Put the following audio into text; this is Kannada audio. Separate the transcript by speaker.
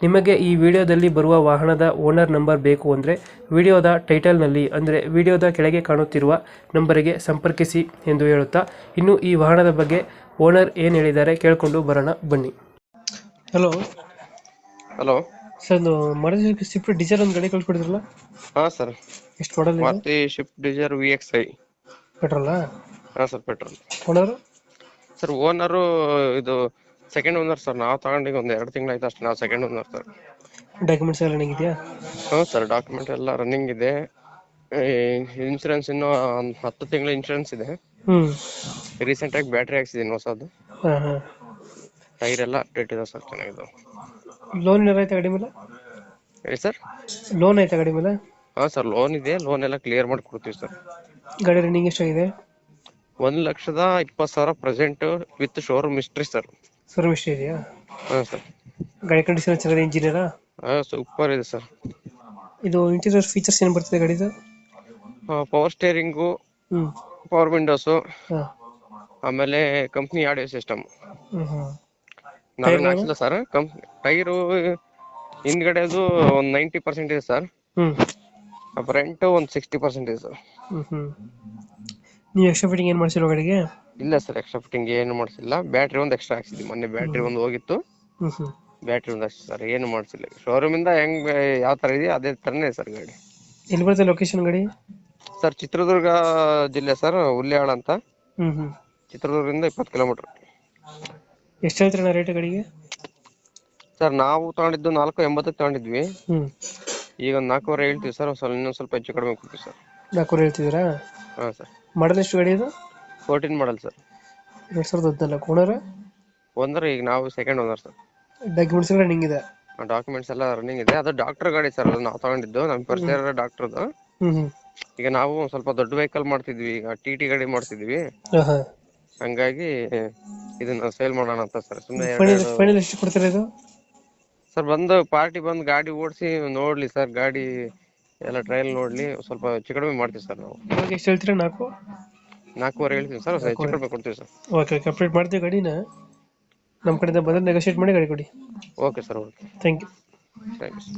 Speaker 1: ನಿಮಗೆ ಈ ವಿಡಿಯೋದಲ್ಲಿ ಬರುವ ವಾಹನದ ಓನರ್ ನಂಬರ್ ಬೇಕು ಅಂದರೆ ವಿಡಿಯೋದ ಟೈಟಲ್ನಲ್ಲಿ ಅಂದರೆ ವಿಡಿಯೋದ ಕೆಳಗೆ ಕಾಣುತ್ತಿರುವ ನಂಬರಿಗೆ ಸಂಪರ್ಕಿಸಿ ಎಂದು ಹೇಳುತ್ತಾ ಇನ್ನು ಈ ವಾಹನದ ಬಗ್ಗೆ ಓನರ್ ಏನು ಹೇಳಿದ್ದಾರೆ ಕೇಳಿಕೊಂಡು ಬರೋಣ ಬನ್ನಿ. ಹಲೋ
Speaker 2: ಹಲೋ
Speaker 1: ಸರ್ ಒಂದು ಶಿಫ್ಟ್ ಸ್ವಿಫ್ಟ್ ಡಿಸೈರ್ ಒಂದು ಗಾಡಿ ಕಳ್ಸಿಕೊಡಿದ್ರಲ್ಲ?
Speaker 2: ಹಾ ಸರ್
Speaker 1: ಎಷ್ಟು model
Speaker 2: Maruti shift desire V X I
Speaker 1: ಪೆಟ್ರೋಲಾ
Speaker 2: ಹಾ sir petrol
Speaker 1: owner
Speaker 2: sir owner ಇದು ಸೆಕೆಂಡ್ ಓನರ್ ಸರ್ ನಾವು ತಗೊಂಡಿಗೆ ಒಂದು ಎರಡು ತಿಂಗಳಾಯ್ತು ಅಷ್ಟೇ. ನಾವು ಸೆಕೆಂಡ್ ಓನರ್ ಸರ್
Speaker 1: ಡಾಕ್ಯುಮೆಂಟ್ಸ್ ಎಲ್ಲ ರನ್ನಿಂಗ್ ಇದೆಯಾ?
Speaker 2: ಹ್ಞೂ ಸರ್ ಡಾಕ್ಯುಮೆಂಟ್ ಎಲ್ಲ ರನ್ನಿಂಗ್ ಇದೆ. ಇನ್ಸೂರೆನ್ಸ್ ಇನ್ನೂ ಒಂದು ಹತ್ತು ತಿಂಗಳ ಇನ್ಶೂರೆನ್ಸ್ ಇದೆ.
Speaker 1: ಹ್ಞೂ
Speaker 2: ರೀಸೆಂಟ್ ಆಗಿ ಬ್ಯಾಟ್ರಿ ಹಾಕ್ಸಿದ್ದೀನಿ ಹೊಸದು.
Speaker 1: ಹಾಂ ಹಾಂ.
Speaker 2: ಟೈರ್ ಎಲ್ಲ ಅಪ್ಡೇಟ್ ಇದೆ ಸರ್ ಚೆನ್ನಾಗಿದೆ.
Speaker 1: ಲೋನ್ ಏನಾರ ಐತೆ ಗಾಡಿ ಮೇಲೆ?
Speaker 2: ಹೇಳಿ ಸರ್
Speaker 1: ಲೋನ್ ಐತೆ ಗಾಡಿ ಮೇಲೆ?
Speaker 2: ಹಾ ಸರ್ ಲೋನ್ ಇದೆ. ಲೋನ್ ಎಲ್ಲ ಕ್ಲಿಯರ್ ಮಾಡಿ ಕೊಡ್ತೀವಿ ಸರ್
Speaker 1: ಗಾಡಿ ರನ್ನಿಂಗ್ ಎಷ್ಟಾಗಿದೆ?
Speaker 2: ಒಂದು ಲಕ್ಷದ ಇಪ್ಪತ್ತು ಸಾವಿರ present with showroom history sir
Speaker 1: service ಇದೆಯಾ?
Speaker 2: ಹಾಂ ಸರ್.
Speaker 1: ಗಾಡಿ ಕಂಡೀಷನ್ ಚೆನ್ನಾಗಿದೆ ಇಂಜಿನಿಯರಾ?
Speaker 2: ಹಾಂ ಸೂಪರ್ ಇದೆ ಸರ್.
Speaker 1: ಇದು ಇಂಟೀರಿಯರ್ ಫೀಚರ್ಸ್ ಏನು ಬರ್ತದೆ ಗಾಡಿದು?
Speaker 2: ಪವರ್ ಸ್ಟೇರಿಂಗು
Speaker 1: ಹ್ಞೂ
Speaker 2: ಪವರ್ ವಿಂಡೋಸು
Speaker 1: ಹಾಂ.
Speaker 2: ಆಮೇಲೆ ಕಂಪ್ನಿ ಆಡಿಯೋ ಸಿಸ್ಟಮ್
Speaker 1: ಹ್ಞೂ ಹ್ಞೂ
Speaker 2: ನಾವೇನು ಹಾಕ್ಸಿಲ್ಲ ಸರ್ ಕಂಪ್ ಟೈರು ಹಿಂದ್ಗಡೆದು ಒಂದು ನೈಂಟಿ ಪರ್ಸೆಂಟ್ ಇದೆ ಸರ್.
Speaker 1: ಹ್ಞೂ
Speaker 2: ಫ್ರಂಟ್ ಒಂದು ಸಿಕ್ಸ್ಟಿ ಪರ್ಸೆಂಟ್ ಇದೆ ಸರ್.
Speaker 1: ಹ್ಞೂ ಹ್ಞೂ ನೀವು ಎಕ್ಸ್ಟ್ರಾ ಫಿಟ್ಟಿಂಗ್ ಏನು ಮಾಡ್ಸಿರೋ ಗಾಡಿಗೆ?
Speaker 2: ಇಲ್ಲ ಸರ್ ಎಕ್ಸ್ಟ್ರಾ ಫಿಟ್ಟಿಂಗ್ ಏನು ಮಾಡಿಸಿಲ್ಲ. ಬ್ಯಾಟ್ರಿ ಒಂದು ಎಕ್ಸ್ಟ್ರಾ ಹಾಕ್ಸಿದ್ವಿ. ಮೊನ್ನೆ ಬ್ಯಾಟ್ರಿ ಒಂದು ಹೋಗಿತ್ತು.
Speaker 1: ಹ್ಞೂ
Speaker 2: ಬ್ಯಾಟ್ರಿ ಒಂದು ಅಷ್ಟೇ ಸರ್ ಏನು ಮಾಡಿಸಿಲ್ಲ. ಶೋರೂಮಿಂದ ಹೆಂಗ್ ಯಾವ ತರ ಇದೆಯೋ ಅದೇ ತರನೇ ಸರ್ ಗಾಡಿ.
Speaker 1: ಎಲ್ಲಿ ಬರ್ತದೆ ಲೊಕೇಶನ್ ಗಾಡಿ?
Speaker 2: ಸರ್ ಚಿತ್ರದುರ್ಗ ಜಿಲ್ಲೆ ಸರ್ ಹುಲ್ಯಾಳ ಅಂತ.
Speaker 1: ಹ್ಞೂ ಹ್ಞೂ
Speaker 2: ಚಿತ್ರದುರ್ಗದಿಂದ ಇಪ್ಪತ್ತು ಕಿಲೋಮೀಟರ್.
Speaker 1: ಎಷ್ಟು ಹೇಳ್ತೀರಣ್ಣ ರೇಟ್ ಗಾಡಿಗೆ?
Speaker 2: ಸರ್ ನಾವು ತಗೊಂಡಿದ್ದು ನಾಲ್ಕು ಎಂಬತ್ತಕ್ಕೆ ತಗೊಂಡಿದ್ವಿ.
Speaker 1: ಹ್ಞೂ
Speaker 2: ಈಗ ಒಂದು ನಾಲ್ಕೂವರೆ ಹೇಳ್ತೀವಿ ಸರ್ ಸ್ವಲ್ಪ ಇನ್ನೊಂದು ಸ್ವಲ್ಪ ಹೆಚ್ಚು ಕಡಿಮೆ ಕೊಡ್ತೀವಿ ಸರ್.
Speaker 1: ನಾಲ್ಕೂರು ಹೇಳ್ತಿದ್ದೀರಾ?
Speaker 2: ಹಾಂ ಸರ್.
Speaker 1: ಮಾಡಲ್ ಎಷ್ಟು ಗಾಡಿ ಇದು
Speaker 2: ಫೋರ್ಟೀನ್ ಮಾಡಲ್ ಸರ್
Speaker 1: ಎರಡು ಸಾವಿರದ ಓನರ್
Speaker 2: ಒಂದ್ರೆ ಈಗ ನಾವು ಸೆಕೆಂಡ್ ಓನರ್ ಸರ್
Speaker 1: ಡಾಕ್ಯುಮೆಂಟ್ಸ್ ಎಲ್ಲ ರನ್ನಿಂಗ್ ಇದೆ?
Speaker 2: ಡಾಕ್ಯುಮೆಂಟ್ಸ್ ಎಲ್ಲ ರನ್ನಿಂಗ್ ಇದೆ. ಅದು ಡಾಕ್ಟರ್ ಗಾಡಿ ಸರ್ ಅದು ನಾವು ತಗೊಂಡಿದ್ದು. ನಮ್ಮ ಪರಿಚಯ ಡಾಕ್ಟರ್ದು
Speaker 1: ಹ್ಞೂ ಹ್ಞೂ
Speaker 2: ಈಗ ನಾವು ಒಂದ್ ಸ್ವಲ್ಪ ದೊಡ್ಡ ವೆಹಿಕಲ್ ಮಾಡ್ತಿದ್ವಿ. ಈಗ ಟಿ ಟಿ ಗಾಡಿ ಮಾಡ್ತಿದ್ವಿ.
Speaker 1: ಹಾಂ ಹಾಂ
Speaker 2: ಹಂಗಾಗಿ ಇದನ್ನ ಸೇಲ್ ಮಾಡೋಣ ಅಂತ ಸರ್ ಸುಮ್ಮನೆ
Speaker 1: ಫೈನಲ್ ಫೈನಲ್ ಎಷ್ಟು ಕೊಡ್ತೀರಾ ಇದು?
Speaker 2: ಸರ್ ಬಂದು ಪಾರ್ಟಿ ಬಂದು ಗಾಡಿ ಓಡಿಸಿ ನೋಡ್ಲಿ ಸರ್ ಗಾಡಿ ಎಲ್ಲ ಟ್ರಯಲ್ ನೋಡ್ಲಿ. ಸ್ವಲ್ಪ ಹೆಚ್ಚು ಕಡಿಮೆ ಮಾಡ್ತೀವಿ ಸರ್ ನಾವು.
Speaker 1: ಇವಾಗ ಎಷ್ಟು ಹೇಳ್ತೀರಾ? ನಾಲ್ಕು?
Speaker 2: ನಾಲ್ಕೂವರೆ ಹೇಳ್ತೀವಿ ಸರ್ ಹೆಚ್ಚು ಕಡಿಮೆ ಕೊಡ್ತೀವಿ ಸರ್.
Speaker 1: ಓಕೆ ಕಂಪ್ಲೀಟ್ ಮಾಡ್ತೀವಿ ಗಾಡಿನ. ನಮ್ಮ ಕಡೆಯಿಂದ ಬಂದರೆ ನೆಗೋಷಿಯೇಟ್ ಮಾಡಿ ಗಾಡಿ ಕೊಡಿ.
Speaker 2: Okay sir okay
Speaker 1: thank you
Speaker 2: thank you